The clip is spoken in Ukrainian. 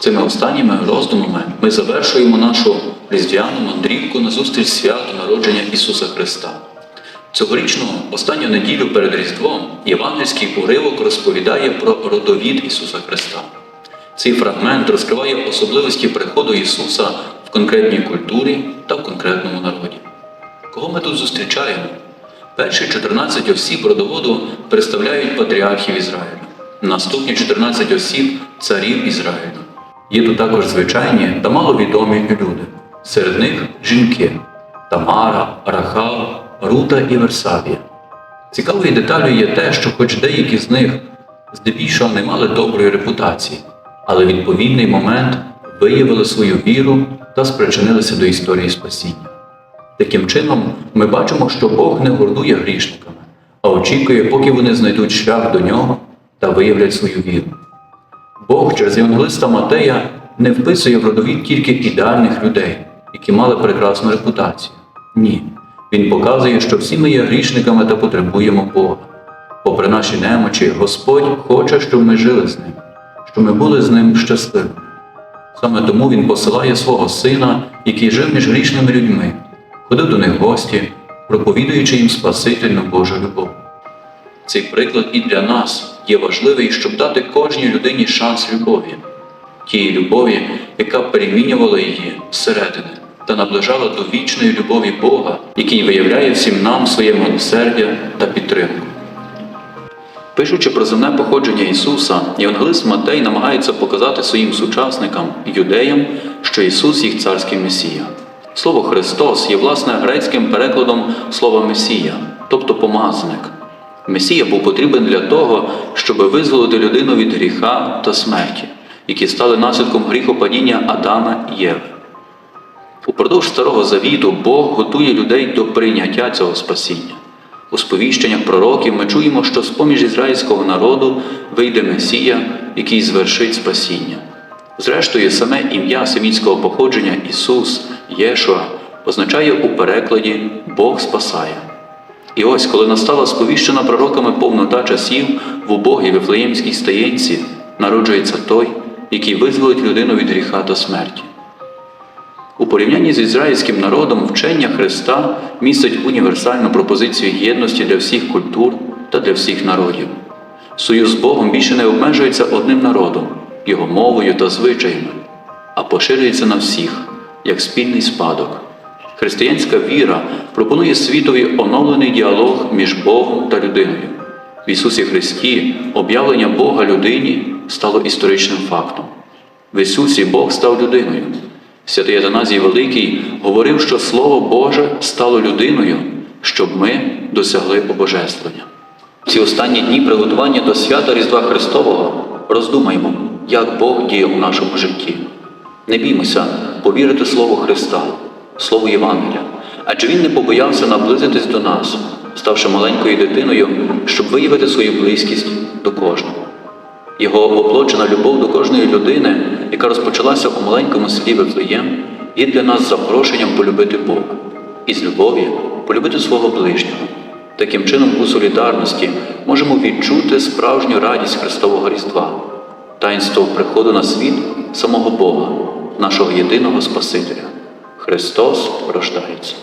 Цими останніми роздумами ми завершуємо нашу різдвяну мандрівку на зустріч святу народження Ісуса Христа. Цьогорічну останню неділю перед Різдвом євангельський уривок розповідає про родовід Ісуса Христа. Цей фрагмент розкриває особливості приходу Ісуса в конкретній культурі та в конкретному народі. Кого ми тут зустрічаємо? Перші 14 осіб родоводу представляють патріархів Ізраїля, наступні 14 осіб царів Ізраїлю. Є тут також звичайні та маловідомі люди. Серед них жінки Тамара, Рахав, Рута і Версавія. Цікавою деталю є те, що хоч деякі з них здебільшого не мали доброї репутації, але в відповідний момент виявили свою віру та спричинилися до історії спасіння. Таким чином, ми бачимо, що Бог не гордує грішниками, а очікує, поки вони знайдуть шлях до нього та виявлять свою віру. Бог через Євангелиста Матея не вписує в родовід тільки ідеальних людей, які мали прекрасну репутацію. Ні. Він показує, що всі ми є грішниками та потребуємо Бога. Попри наші немочі, Господь хоче, щоб ми жили з ним, щоб ми були з ним щасливими. Саме тому Він посилає свого сина, який жив між грішними людьми, ходив до них в гості, проповідуючи їм Спасительну Божу любов. Цей приклад і для нас є важливий, щоб дати кожній людині шанс любові, тієї любові, яка перемінювала її зсередини та наближала до вічної любові Бога, який виявляє всім нам своє милосердя та підтримку. Пишучи про земне походження Ісуса, Євангелист Матей намагається показати своїм сучасникам, юдеям, що Ісус їх царський Месія. Слово Христос є власне грецьким перекладом слова Месія, тобто помазник. Месія був потрібен для того, щоб визволити людину від гріха та смерті, які стали наслідком гріхопадіння Адама і Єви. Упродовж Старого Завіту Бог готує людей до прийняття цього спасіння. У сповіщеннях пророків ми чуємо, що з-поміж ізраїльського народу вийде Месія, який звершить спасіння. Зрештою, саме ім'я семітського походження Ісус, Єшуа, означає у перекладі Бог спасає. І ось, коли настала сповіщена пророками повнота часів в убогій Вифлеємській стаєнці, народжується той, який визволить людину від гріха та смерті. У порівнянні з ізраїльським народом вчення Христа містить універсальну пропозицію єдності для всіх культур та для всіх народів. Союз з Богом більше не обмежується одним народом, його мовою та звичаями, а поширюється на всіх, як спільний спадок. Християнська віра пропонує світові оновлений діалог між Богом та людиною. В Ісусі Христі об'явлення Бога людині стало історичним фактом. В Ісусі Бог став людиною. Святий Атаназій Великий говорив, що Слово Боже стало людиною, щоб ми досягли обожествлення. Ці останні дні приготування до свята Різдва Христового роздумаймо, як Бог діє у нашому житті. Не біймося повірити Слову Христа, Слову Євангелія, адже Він не побоявся наблизитись до нас, ставши маленькою дитиною, щоб виявити свою близькість до кожного. Його воплочена любов до кожної людини, яка розпочалася у маленькому селі Вифлеєм, є для нас запрошенням полюбити Бога і з любові полюбити свого ближнього. Таким чином, у солідарності можемо відчути справжню радість Христового Різдва, таїнство приходу на світ самого Бога, нашого єдиного Спасителя. Христос рождається.